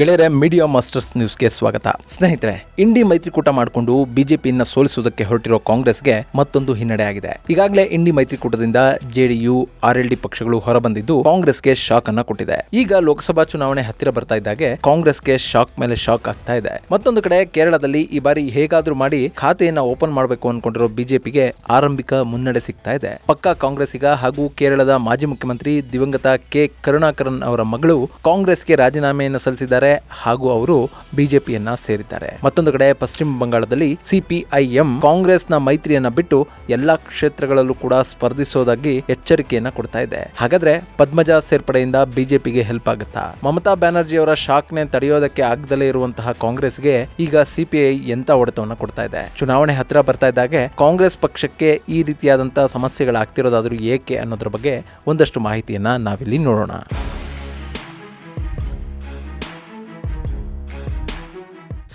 ಗೆಳೆಯರೆ media masters ನ್ಯೂಸ್ಗೆ ಸ್ವಾಗತ. ಸ್ನೇಹಿತರೆ ಇಂಡಿ ಮೈತ್ರಿಕೂಟ ಮಾಡಿಕೊಂಡು ಬಿಜೆಪಿಯನ್ನ ಸೋಲಿಸುವುದಕ್ಕೆ ಹೊರಟಿರೋ ಕಾಂಗ್ರೆಸ್ಗೆ ಮತ್ತೊಂದು ಹಿನ್ನಡೆ ಆಗಿದೆ. ಈಗಾಗಲೇ ಇಂಡಿ ಮೈತ್ರಿಕೂಟದಿಂದ ಜೆಡಿಯು ಆರ್ಎಲ್ಡಿ ಪಕ್ಷಗಳು ಹೊರಬಂದಿದ್ದು ಕಾಂಗ್ರೆಸ್ಗೆ ಶಾಕ್ ಅನ್ನ ಕೊಟ್ಟಿದೆ. ಈಗ ಲೋಕಸಭಾ ಚುನಾವಣೆ ಹತ್ತಿರ ಬರ್ತಾ ಇದ್ದಾಗೆ ಕಾಂಗ್ರೆಸ್ಗೆ ಶಾಕ್ ಮೇಲೆ ಶಾಕ್ ಆಗ್ತಾ ಇದೆ. ಮತ್ತೊಂದು ಕಡೆ ಕೇರಳದಲ್ಲಿ ಈ ಬಾರಿ ಹೇಗಾದ್ರೂ ಮಾಡಿ ಖಾತೆಯನ್ನ ಓಪನ್ ಮಾಡಬೇಕು ಅನ್ಕೊಂಡಿರೋ ಬಿಜೆಪಿಗೆ ಆರಂಭಿಕ ಮುನ್ನಡೆ ಸಿಗ್ತಾ ಇದೆ. ಪಕ್ಕಾ ಕಾಂಗ್ರೆಸ್ಸಿಗ ಹಾಗೂ ಕೇರಳದ ಮಾಜಿ ಮುಖ್ಯಮಂತ್ರಿ ದಿವಂಗತ ಕೆ ಕರುಣಾಕರನ್ ಅವರ ಮಗಳು ಕಾಂಗ್ರೆಸ್ಗೆ ರಾಜೀನಾಮೆಯನ್ನು ಸಲ್ಲಿಸಿದ್ದಾರೆ. ಹಾಗೂ ಅವರು ಬಿಜೆಪಿಯನ್ನ ಸೇರಿದ್ದಾರೆ. ಮತ್ತೊಂದು ಕಡೆ ಪಶ್ಚಿಮ ಬಂಗಾಳದಲ್ಲಿ ಸಿಪಿಐಎಂ ಕಾಂಗ್ರೆಸ್ನ ಮೈತ್ರಿಯನ್ನ ಬಿಟ್ಟು ಎಲ್ಲಾ ಕ್ಷೇತ್ರಗಳಲ್ಲೂ ಕೂಡ ಸ್ಪರ್ಧಿಸೋದಾಗಿ ಎಚ್ಚರಿಕೆಯನ್ನ ಕೊಡ್ತಾ ಇದೆ. ಹಾಗಾದ್ರೆ ಪದ್ಮಜ ಸೇರ್ಪಡೆಯಿಂದ ಬಿಜೆಪಿಗೆ ಹೆಲ್ಪ್ ಆಗುತ್ತಾ? ಮಮತಾ ಬ್ಯಾನರ್ಜಿ ಅವರ ಶಾಕ್ನೆ ತಡೆಯೋದಕ್ಕೆ ಆಗದಲೇ ಇರುವಂತಹ ಕಾಂಗ್ರೆಸ್ಗೆ ಈಗ ಸಿಪಿಐ ಎಂತ ಹೊಡೆತವನ್ನ ಕೊಡ್ತಾ ಇದೆ? ಚುನಾವಣೆ ಹತ್ತಿರ ಬರ್ತಾ ಇದ್ದಾಗೆ ಕಾಂಗ್ರೆಸ್ ಪಕ್ಷಕ್ಕೆ ಈ ರೀತಿಯಾದಂತಹ ಸಮಸ್ಯೆಗಳಾಗ್ತಿರೋದಾದ್ರೂ ಏಕೆ ಅನ್ನೋದ್ರ ಬಗ್ಗೆ ಒಂದಷ್ಟು ಮಾಹಿತಿಯನ್ನ ನಾವಿಲ್ಲಿ ನೋಡೋಣ.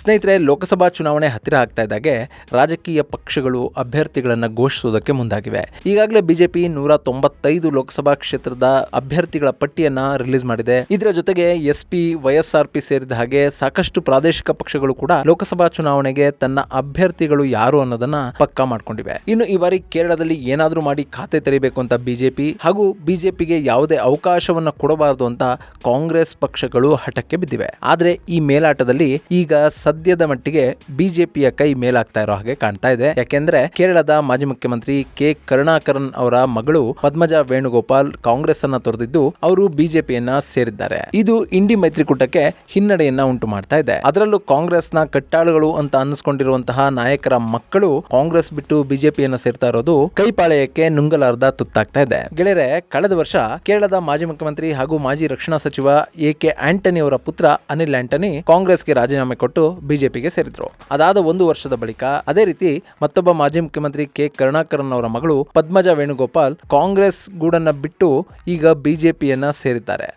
ಸ್ನೇಹಿತರೆ, ಲೋಕಸಭಾ ಚುನಾವಣೆ ಹತ್ತಿರ ಆಗ್ತಾ ಇದ್ದಾಗೆ ರಾಜಕೀಯ ಪಕ್ಷಗಳು ಅಭ್ಯರ್ಥಿಗಳನ್ನು ಘೋಷಿಸುವುದಕ್ಕೆ ಮುಂದಾಗಿವೆ. ಈಗಾಗಲೇ ಬಿಜೆಪಿ ನೂರ ತೊಂಬತ್ತೈದು ಲೋಕಸಭಾ ಕ್ಷೇತ್ರದ ಅಭ್ಯರ್ಥಿಗಳ ಪಟ್ಟಿಯನ್ನ ರಿಲೀಸ್ ಮಾಡಿದೆ. ಇದರ ಜೊತೆಗೆ ಎಸ್ ಪಿ ವೈಎಸ್ಆರ್ ಪಿ ಸೇರಿದ ಹಾಗೆ ಸಾಕಷ್ಟು ಪ್ರಾದೇಶಿಕ ಪಕ್ಷಗಳು ಕೂಡ ಲೋಕಸಭಾ ಚುನಾವಣೆಗೆ ತನ್ನ ಅಭ್ಯರ್ಥಿಗಳು ಯಾರು ಅನ್ನೋದನ್ನ ಪಕ್ಕಾ ಮಾಡ್ಕೊಂಡಿವೆ. ಇನ್ನು ಈ ಬಾರಿ ಕೇರಳದಲ್ಲಿ ಏನಾದ್ರೂ ಮಾಡಿ ಖಾತೆ ತೆರೀಬೇಕು ಅಂತ ಬಿಜೆಪಿ ಹಾಗೂ ಬಿಜೆಪಿಗೆ ಯಾವುದೇ ಅವಕಾಶವನ್ನ ಕೊಡಬಾರದು ಅಂತ ಕಾಂಗ್ರೆಸ್ ಪಕ್ಷಗಳು ಹಠಕ್ಕೆ ಬಿದ್ದಿವೆ. ಆದರೆ ಈ ಮೇಲಾಟದಲ್ಲಿ ಈಗ ಸದ್ಯದ ಮಟ್ಟಿಗೆ ಬಿಜೆಪಿಯ ಕೈ ಮೇಲಾಗ್ತಾ ಇರೋ ಹಾಗೆ ಕಾಣ್ತಾ ಇದೆ. ಯಾಕೆಂದ್ರೆ ಕೇರಳದ ಮಾಜಿ ಮುಖ್ಯಮಂತ್ರಿ ಕೆ ಕರುಣಾಕರನ್ ಅವರ ಮಗಳು ಪದ್ಮಜಾ ವೇಣುಗೋಪಾಲ್ ಕಾಂಗ್ರೆಸ್ ಅನ್ನ ತೊರೆದಿದ್ದು ಅವರು ಬಿಜೆಪಿಯನ್ನ ಸೇರಿದ್ದಾರೆ. ಇದು ಇಂಡಿ ಮೈತ್ರಿಕೂಟಕ್ಕೆ ಹಿನ್ನಡೆಯನ್ನ ಉಂಟು ಮಾಡ್ತಾ ಇದೆ. ಅದರಲ್ಲೂ ಕಾಂಗ್ರೆಸ್ನ ಕಟ್ಟಾಳುಗಳು ಅಂತ ಅನ್ನಿಸ್ಕೊಂಡಿರುವಂತಹ ನಾಯಕರ ಮಕ್ಕಳು ಕಾಂಗ್ರೆಸ್ ಬಿಟ್ಟು ಬಿಜೆಪಿಯನ್ನ ಸೇರ್ತಾ ಇರೋದು ಕೈಪಾಳೆಯಕ್ಕೆ ನುಂಗಲಾರ್ದ ತುತ್ತಾಗ್ತಾ ಇದೆ. ಗೆಳೆಯರೆ, ಕಳೆದ ವರ್ಷ ಕೇರಳದ ಮಾಜಿ ಮುಖ್ಯಮಂತ್ರಿ ಹಾಗೂ ಮಾಜಿ ರಕ್ಷಣಾ ಸಚಿವ ಎ ಕೆ ಆಂಟನಿ ಅವರ ಪುತ್ರ ಅನಿಲ್ ಆಂಟನಿ ಕಾಂಗ್ರೆಸ್ಗೆ ರಾಜೀನಾಮೆ ಕೊಟ್ಟು ಬಿಜೆಪಿಗೆ ಸೇರಿದ್ರು. ಅದಾದ ಒಂದು ವರ್ಷದ ಬಳಿಕ ಅದೇ ರೀತಿ ಮತ್ತೊಬ್ಬ ಮಾಜಿ ಮುಖ್ಯಮಂತ್ರಿ ಕೆ ಕರುಣಾಕರನ್ ಅವರ ಮಗಳು ಪದ್ಮಜ ವೇಣುಗೋಪಾಲ್ ಕಾಂಗ್ರೆಸ್ ಗೂಡನ್ನ ಬಿಟ್ಟು ಈಗ ಬಿಜೆಪಿಯನ್ನ ಸೇರಿದ್ದಾರೆ.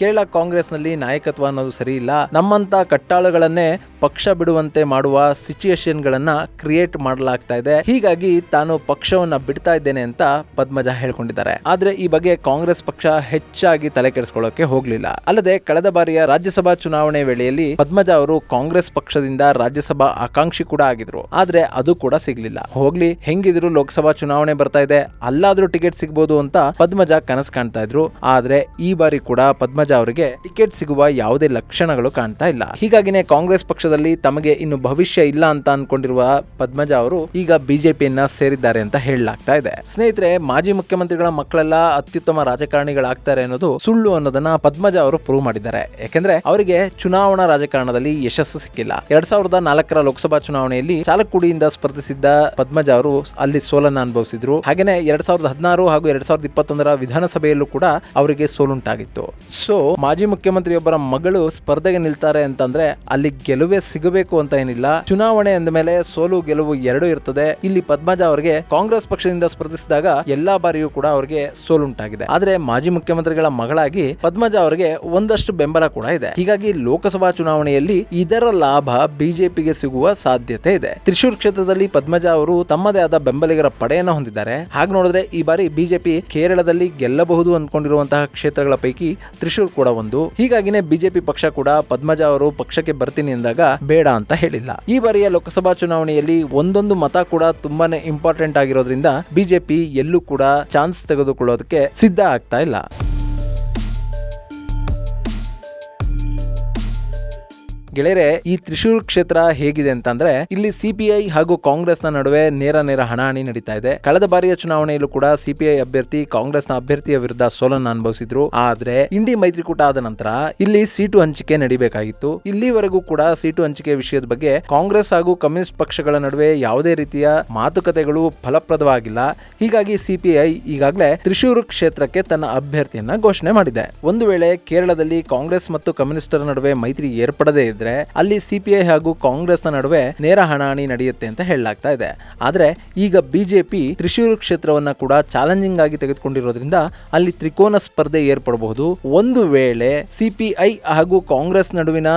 ಕೇರಳ ಕಾಂಗ್ರೆಸ್ನಲ್ಲಿ ನಾಯಕತ್ವ ಅನ್ನೋದು ಸರಿ ಇಲ್ಲ. ನಮ್ಮಂತ ಕಟ್ಟಾಳುಗಳನ್ನೇ ಪಕ್ಷ ಬಿಡುವಂತೆ ಮಾಡುವ ಸಿಚುಯೇಷನ್ಗಳನ್ನು ಕ್ರಿಯೇಟ್ ಮಾಡಲಾಗ್ತಾ ಇದೆ. ಹೀಗಾಗಿ ತಾನು ಪಕ್ಷವನ್ನ ಬಿಡ್ತಾ ಇದ್ದೇನೆ ಅಂತ ಪದ್ಮಜ ಹೇಳ್ಕೊಂಡಿದ್ದಾರೆ. ಆದ್ರೆ ಈ ಬಗ್ಗೆ ಕಾಂಗ್ರೆಸ್ ಪಕ್ಷ ಹೆಚ್ಚಾಗಿ ತಲೆ ಕೆಡಿಸ್ಕೊಳ್ಳೋಕೆ ಹೋಗ್ಲಿಲ್ಲ. ಅಲ್ಲದೆ ಕಳೆದ ಬಾರಿಯ ರಾಜ್ಯಸಭಾ ಚುನಾವಣೆ ವೇಳೆಯಲ್ಲಿ ಪದ್ಮಜ ಅವರು ಕಾಂಗ್ರೆಸ್ ಪಕ್ಷದಿಂದ ರಾಜ್ಯಸಭಾ ಆಕಾಂಕ್ಷಿ ಕೂಡ ಆಗಿದ್ರು. ಆದ್ರೆ ಅದು ಕೂಡ ಸಿಗ್ಲಿಲ್ಲ. ಹೋಗ್ಲಿ, ಹೆಂಗಿದ್ರು ಲೋಕಸಭಾ ಚುನಾವಣೆ ಬರ್ತಾ ಇದೆ, ಅಲ್ಲಾದ್ರೂ ಟಿಕೆಟ್ ಸಿಗ್ಬೋದು ಅಂತ ಪದ್ಮಜ ಕನಸು ಕಾಣ್ತಾ ಇದ್ರು. ಆದ್ರೆ ಈ ಬಾರಿ ಕೂಡ ಪದ್ಮಜ ಅವರಿಗೆ ಟಿಕೆಟ್ ಸಿಗುವ ಯಾವುದೇ ಲಕ್ಷಣಗಳು ಕಾಣ್ತಾ ಇಲ್ಲ. ಹೀಗಾಗಿನೇ ಕಾಂಗ್ರೆಸ್ ಪಕ್ಷದಲ್ಲಿ ತಮಗೆ ಇನ್ನು ಭವಿಷ್ಯ ಇಲ್ಲ ಅಂತ ಅನ್ಕೊಂಡಿರುವ ಪದ್ಮಜ ಅವರು ಈಗ ಬಿಜೆಪಿಯನ್ನ ಸೇರಿದ್ದಾರೆ ಅಂತ ಹೇಳಲಾಗ್ತಾ ಇದೆ. ಸ್ನೇಹಿತರೆ, ಮಾಜಿ ಮುಖ್ಯಮಂತ್ರಿಗಳ ಮಕ್ಕಳೆಲ್ಲ ಅತ್ಯುತ್ತಮ ರಾಜಕಾರಣಿಗಳಾಗ್ತಾರೆ ಅನ್ನೋದು ಸುಳ್ಳು ಅನ್ನೋದನ್ನ ಪದ್ಮಜ ಅವರು ಪ್ರೂವ್ ಮಾಡಿದ್ದಾರೆ. ಯಾಕೆಂದ್ರೆ ಅವರಿಗೆ ಚುನಾವಣಾ ರಾಜಕಾರಣದಲ್ಲಿ ಯಶಸ್ಸು ಸಿಕ್ಕಿಲ್ಲ. ಎರಡ್ ಸಾವಿರದ ನಾಲ್ಕರ ಲೋಕಸಭಾ ಚುನಾವಣೆಯಲ್ಲಿ ಚಾಲಕ್ಕುಡಿಯಿಂದ ಸ್ಪರ್ಧಿಸಿದ್ದ ಪದ್ಮಜ ಅವರು ಅಲ್ಲಿ ಸೋಲನ್ನ ಅನುಭವಿಸಿದ್ರು. ಹಾಗೇನೆ ಎರಡ್ ಸಾವಿರದ ಹದಿನಾರು ಹಾಗೂ ಎರಡ್ ಸಾವಿರದ ಇಪ್ಪತ್ತೊಂದರ ವಿಧಾನಸಭೆಯಲ್ಲೂ ಕೂಡ ಅವರಿಗೆ ಸೋಲುಂಟಾಗಿತ್ತು. ಸೊ ಮಾಜಿ ಮುಖ್ಯಮಂತ್ರಿಯೊಬ್ಬರ ಮಗಳು ಸ್ಪರ್ಧೆಗೆ ನಿಲ್ತಾರೆ ಅಂತಂದ್ರೆ ಅಲ್ಲಿ ಗೆಲುವೇ ಸಿಗಬೇಕು ಅಂತ ಏನಿಲ್ಲ. ಚುನಾವಣೆ ಅಂದ ಮೇಲೆ ಸೋಲು ಗೆಲುವು ಎರಡು ಇರ್ತದೆ. ಇಲ್ಲಿ ಪದ್ಮಜ ಅವರಿಗೆ ಕಾಂಗ್ರೆಸ್ ಪಕ್ಷದಿಂದ ಸ್ಪರ್ಧಿಸಿದಾಗ ಎಲ್ಲಾ ಬಾರಿಯೂ ಕೂಡ ಅವರಿಗೆ ಸೋಲುಂಟಾಗಿದೆ. ಆದ್ರೆ ಮಾಜಿ ಮುಖ್ಯಮಂತ್ರಿಗಳ ಮಗಳಾಗಿ ಪದ್ಮಜ ಅವರಿಗೆ ಒಂದಷ್ಟು ಬೆಂಬಲ ಕೂಡ ಇದೆ. ಹೀಗಾಗಿ ಲೋಕಸಭಾ ಚುನಾವಣೆಯಲ್ಲಿ ಇದರ ಲಾಭ ಬಿಜೆಪಿಗೆ ಸಿಗುವ ಸಾಧ್ಯತೆ ಇದೆ. ತ್ರಿಶೂರ್ ಕ್ಷೇತ್ರದಲ್ಲಿ ಪದ್ಮಜ ಅವರು ತಮ್ಮದೇ ಆದ ಬೆಂಬಲಿಗರ ಪಡೆಯನ್ನ ಹೊಂದಿದ್ದಾರೆ. ಹಾಗೆ ನೋಡಿದ್ರೆ ಈ ಬಾರಿ ಬಿಜೆಪಿ ಕೇರಳದಲ್ಲಿ ಗೆಲ್ಲಬಹುದು ಅಂದ್ಕೊಂಡಿರುವಂತಹ ಕ್ಷೇತ್ರಗಳ ಪೈಕಿ ತ್ರಿಶೂರ್ ಕೂಡ ಒಂದು. ಹೀಗಾಗಿನೇ ಬಿಜೆಪಿ ಪಕ್ಷ ಕೂಡ ಪದ್ಮಜ ಅವರು ಪಕ್ಷಕ್ಕೆ ಬರ್ತೀನಿ ಎಂದಾಗ ಬೇಡ ಅಂತ ಹೇಳಿಲ್ಲ. ಈ ಬಾರಿಯ ಲೋಕಸಭಾ ಚುನಾವಣೆಯಲ್ಲಿ ಒಂದೊಂದು ಮತ ಕೂಡ ತುಂಬಾನೇ ಇಂಪಾರ್ಟೆಂಟ್ ಆಗಿರೋದ್ರಿಂದ ಬಿಜೆಪಿ ಎಲ್ಲೂ ಕೂಡ ಚಾನ್ಸ್ ತೆಗೆದುಕೊಳ್ಳೋದಕ್ಕೆ ಸಿದ್ಧ ಆಗ್ತಾ ಇಲ್ಲ. ಗೆಳೆಯರೆ, ಈ ತ್ರಿಶೂರ್ ಕ್ಷೇತ್ರ ಹೇಗಿದೆ ಅಂತಂದ್ರೆ, ಇಲ್ಲಿ ಸಿಪಿಐ ಹಾಗೂ ಕಾಂಗ್ರೆಸ್ನ ನಡುವೆ ನೇರ ನೇರ ಹಣಾಹಣಿ ನಡೀತಾ ಇದೆ. ಕಳೆದ ಬಾರಿಯ ಚುನಾವಣೆಯಲ್ಲೂ ಕೂಡ ಸಿಪಿಐ ಅಭ್ಯರ್ಥಿ, ಕಾಂಗ್ರೆಸ್ನ ಅಭ್ಯರ್ಥಿಯ ವಿರುದ್ಧ ಸೋಲನ್ನು ಅನುಭವಿಸಿದ್ರು. ಆದ್ರೆ ಇಂಡಿ ಮೈತ್ರಿಕೂಟ ಆದ ನಂತರ, ಇಲ್ಲಿ ಸೀಟು ಹಂಚಿಕೆ ನಡಿಬೇಕಾಗಿತ್ತು. ಇಲ್ಲಿವರೆಗೂ ಕೂಡ ಸೀಟು ಹಂಚಿಕೆ ವಿಷಯದ ಬಗ್ಗೆ ಕಾಂಗ್ರೆಸ್ ಹಾಗೂ ಕಮ್ಯುನಿಸ್ಟ್ ಪಕ್ಷಗಳ ನಡುವೆ ಯಾವುದೇ ರೀತಿಯ ಮಾತುಕತೆಗಳು ಫಲಪ್ರದವಾಗಿಲ್ಲ. ಹೀಗಾಗಿ ಸಿಪಿಐ ಈಗಾಗಲೇ ತ್ರಿಶೂರು ಕ್ಷೇತ್ರಕ್ಕೆ ತನ್ನ ಅಭ್ಯರ್ಥಿಯನ್ನ ಘೋಷಣೆ ಮಾಡಿದೆ. ಒಂದು ವೇಳೆ ಕೇರಳದಲ್ಲಿ ಕಾಂಗ್ರೆಸ್ ಮತ್ತು ಕಮ್ಯುನಿಸ್ಟರ ನಡುವೆ ಮೈತ್ರಿ ಏರ್ಪಡದೇ ಇದ್ರೆ ಅಲ್ಲಿ ಸಿಪಿಐ ಹಾಗೂ ಕಾಂಗ್ರೆಸ್ ನಡುವೆ ನೇರ ಹಣಾಹಣಿ ನಡೆಯುತ್ತೆ ಅಂತ ಹೇಳಲಾಗ್ತಾ ಇದೆ. ಆದ್ರೆ ಈಗ ಬಿಜೆಪಿ ತ್ರಿಶೂರು ಕ್ಷೇತ್ರವನ್ನ ಕೂಡ ಚಾಲೆಂಜಿಂಗ್ ಆಗಿ ತೆಗೆದುಕೊಂಡಿರೋದ್ರಿಂದ ಅಲ್ಲಿ ತ್ರಿಕೋನ ಸ್ಪರ್ಧೆ ಏರ್ಪಡಬಹುದು. ಒಂದು ವೇಳೆ ಸಿಪಿಐ ಹಾಗೂ ಕಾಂಗ್ರೆಸ್ ನಡುವಿನ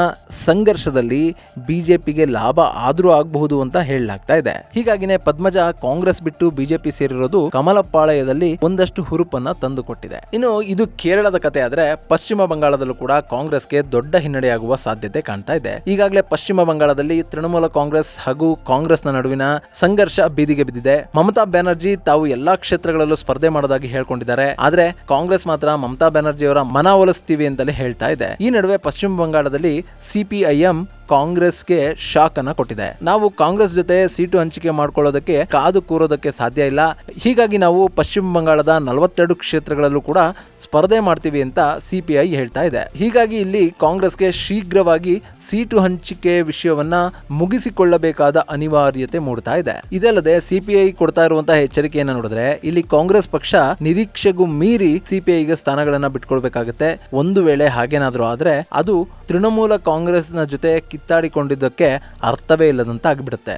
ಸಂಘರ್ಷದಲ್ಲಿ ಬಿಜೆಪಿಗೆ ಲಾಭ ಆದ್ರೂ ಆಗಬಹುದು ಅಂತ ಹೇಳಲಾಗ್ತಾ ಇದೆ. ಹೀಗಾಗಿನೇ ಪದ್ಮಜ ಕಾಂಗ್ರೆಸ್ ಬಿಟ್ಟು ಬಿಜೆಪಿ ಸೇರಿರೋದು ಕಮಲಪಾಳಯದಲ್ಲಿ ಒಂದಷ್ಟು ಹುರುಪನ್ನ ತಂದುಕೊಟ್ಟಿದೆ. ಇನ್ನು ಇದು ಕೇರಳದ ಕತೆ ಆದ್ರೆ ಪಶ್ಚಿಮ ಬಂಗಾಳದಲ್ಲೂ ಕೂಡ ಕಾಂಗ್ರೆಸ್ಗೆ ದೊಡ್ಡ ಹಿನ್ನಡೆಯಾಗುವ ಸಾಧ್ಯತೆ ಕಾಣ್ತಾ ಇದೆ. ಈಗಾಗಲೇ ಪಶ್ಚಿಮ ಬಂಗಾಳದಲ್ಲಿ ತೃಣಮೂಲ ಕಾಂಗ್ರೆಸ್ ಹಾಗೂ ಕಾಂಗ್ರೆಸ್ನ ನಡುವಿನ ಸಂಘರ್ಷ ಬೀದಿಗೆ ಬಿದ್ದಿದೆ. ಮಮತಾ ಬ್ಯಾನರ್ಜಿ ತಾವು ಎಲ್ಲಾ ಕ್ಷೇತ್ರಗಳಲ್ಲೂ ಸ್ಪರ್ಧೆ ಮಾಡೋದಾಗಿ ಹೇಳ್ಕೊಂಡಿದ್ದಾರೆ. ಆದ್ರೆ ಕಾಂಗ್ರೆಸ್ ಮಾತ್ರ ಮಮತಾ ಬ್ಯಾನರ್ಜಿ ಅವರ ಮನವೊಲಿಸ್ತೀವಿ ಅಂತಲೇ ಹೇಳ್ತಾ ಇದೆ. ಈ ನಡುವೆ ಪಶ್ಚಿಮ ಬಂಗಾಳದಲ್ಲಿ ಸಿಪಿಐಎಂ ಕಾಂಗ್ರೆಸ್ಗೆ ಶಾಕ್ ಅನ್ನ ಕೊಟ್ಟಿದೆ. ನಾವು ಕಾಂಗ್ರೆಸ್ ಜೊತೆ ಸೀಟು ಹಂಚಿಕೆ ಮಾಡ್ಕೊಳ್ಳೋದಕ್ಕೆ ಕಾದು ಕೂರೋದಕ್ಕೆ ಸಾಧ್ಯ ಇಲ್ಲ. ಹೀಗಾಗಿ ನಾವು ಪಶ್ಚಿಮ ಬಂಗಾಳದ ನಲವತ್ತೆರಡು ಕ್ಷೇತ್ರಗಳಲ್ಲೂ ಕೂಡ ಸ್ಪರ್ಧೆ ಮಾಡ್ತೀವಿ ಅಂತ ಸಿಪಿಐ ಹೇಳ್ತಾ ಇದೆ. ಹೀಗಾಗಿ ಇಲ್ಲಿ ಕಾಂಗ್ರೆಸ್ಗೆ ಶೀಘ್ರವಾಗಿ ಸೀಟು ಹಂಚಿಕೆ ವಿಷಯವನ್ನ ಮುಗಿಸಿಕೊಳ್ಳಬೇಕಾದ ಅನಿವಾರ್ಯತೆ ಮೂಡ್ತಾ ಇದೆ. ಇದಲ್ಲದೆ ಸಿಪಿಐ ಕೊಡ್ತಾ ಇರುವಂತಹ ಎಚ್ಚರಿಕೆಯನ್ನು ನೋಡಿದ್ರೆ ಇಲ್ಲಿ ಕಾಂಗ್ರೆಸ್ ಪಕ್ಷ ನಿರೀಕ್ಷೆಗೂ ಮೀರಿ ಸಿಪಿಐಗೆ ಸ್ಥಾನಗಳನ್ನ ಬಿಟ್ಕೊಳ್ಬೇಕಾಗತ್ತೆ. ಒಂದು ವೇಳೆ ಹಾಗೇನಾದ್ರೂ ಆದ್ರೆ ಅದು ತೃಣಮೂಲ ಕಾಂಗ್ರೆಸ್ನ ಜೊತೆ ಕಿತ್ತಾಡಿಕೊಂಡಿದ್ದಕ್ಕೆ ಅರ್ಥವೇ ಇಲ್ಲದಂತ ಆಗ್ಬಿಡುತ್ತೆ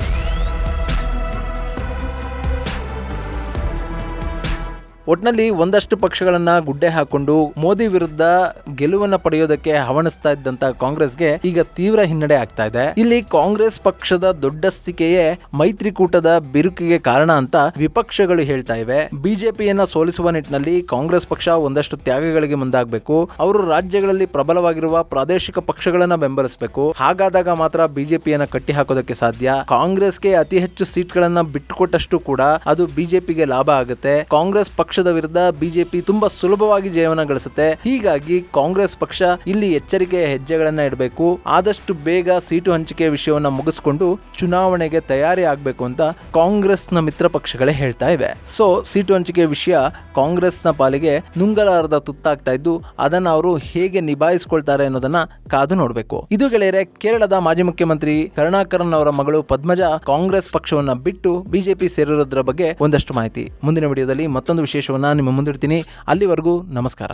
ಒಟ್ನಲ್ಲಿ ಒಂದಷ್ಟು ಪಕ್ಷಗಳನ್ನ ಗುಡ್ಡೆ ಹಾಕೊಂಡು ಮೋದಿ ವಿರುದ್ಧ ಗೆಲುವನ್ನ ಪಡೆಯೋದಕ್ಕೆ ಹವಣಿಸ್ತಾ ಇದ್ದಂತ ಕಾಂಗ್ರೆಸ್ಗೆ ಈಗ ತೀವ್ರ ಹಿನ್ನಡೆ ಆಗ್ತಾ ಇದೆ. ಇಲ್ಲಿ ಕಾಂಗ್ರೆಸ್ ಪಕ್ಷದ ದೊಡ್ಡಸ್ತಿಕೆಯೇ ಮೈತ್ರಿಕೂಟದ ಬಿರುಕಿಗೆ ಕಾರಣ ಅಂತ ವಿಪಕ್ಷಗಳು ಹೇಳ್ತಾ ಇವೆ. ಬಿಜೆಪಿಯನ್ನ ಸೋಲಿಸುವ ನಿಟ್ಟಿನಲ್ಲಿ ಕಾಂಗ್ರೆಸ್ ಪಕ್ಷ ಒಂದಷ್ಟು ತ್ಯಾಗಗಳಿಗೆ ಮುಂದಾಗಬೇಕು. ಅವರು ರಾಜ್ಯಗಳಲ್ಲಿ ಪ್ರಬಲವಾಗಿರುವ ಪ್ರಾದೇಶಿಕ ಪಕ್ಷಗಳನ್ನ ಬೆಂಬಲಿಸಬೇಕು. ಹಾಗಾದಾಗ ಮಾತ್ರ ಬಿಜೆಪಿಯನ್ನ ಕಟ್ಟಿ ಹಾಕೋದಕ್ಕೆ ಸಾಧ್ಯ. ಕಾಂಗ್ರೆಸ್ಗೆ ಅತಿ ಹೆಚ್ಚು ಸೀಟ್ಗಳನ್ನ ಬಿಟ್ಟುಕೊಟ್ಟಷ್ಟು ಕೂಡ ಅದು ಬಿಜೆಪಿಗೆ ಲಾಭ ಆಗುತ್ತೆ. ಕಾಂಗ್ರೆಸ್ ಪಕ್ಷದ ವಿರುದ್ಧ ಬಿಜೆಪಿ ತುಂಬಾ ಸುಲಭವಾಗಿ ಜಯವನ್ನ ಗಳಿಸುತ್ತೆ. ಹೀಗಾಗಿ ಕಾಂಗ್ರೆಸ್ ಪಕ್ಷ ಇಲ್ಲಿ ಎಚ್ಚರಿಕೆಯ ಹೆಜ್ಜೆಗಳನ್ನ ಇಡಬೇಕು. ಆದಷ್ಟು ಬೇಗ ಸೀಟು ಹಂಚಿಕೆ ವಿಷಯವನ್ನ ಮುಗಿಸ್ಕೊಂಡು ಚುನಾವಣೆಗೆ ತಯಾರಿ ಆಗ್ಬೇಕು ಅಂತ ಕಾಂಗ್ರೆಸ್ನ ಮಿತ್ರ ಪಕ್ಷಗಳೇ ಹೇಳ್ತಾ ಇವೆ. ಸೊ ಸೀಟು ಹಂಚಿಕೆ ವಿಷಯ ಕಾಂಗ್ರೆಸ್ನ ಪಾಲಿಗೆ ನುಂಗಲಾರದ ತುತ್ತಾಗ್ತಾ ಇದ್ದು, ಅದನ್ನ ಅವರು ಹೇಗೆ ನಿಭಾಯಿಸ್ಕೊಳ್ತಾರೆ ಅನ್ನೋದನ್ನ ಕಾದು ನೋಡಬೇಕು. ಇದು ಗೆಳೆಯರೆ, ಕೇರಳದ ಮಾಜಿ ಮುಖ್ಯಮಂತ್ರಿ ಕರುಣಾಕರನ್ ಅವರ ಮಗಳು ಪದ್ಮಜಾ ಕಾಂಗ್ರೆಸ್ ಪಕ್ಷವನ್ನ ಬಿಟ್ಟು ಬಿಜೆಪಿ ಸೇರಿರೋದ್ರ ಬಗ್ಗೆ ಒಂದಷ್ಟು ಮಾಹಿತಿ. ಮುಂದಿನ ವಿಡಿಯೋದಲ್ಲಿ ಮತ್ತೊಂದು ವಿಶೇಷವನ್ನ ನಿಮ್ಮ ಮುಂದಿಡ್ತೀನಿ ಅಲ್ಲಿವರೆಗೂ ನಮಸ್ಕಾರ.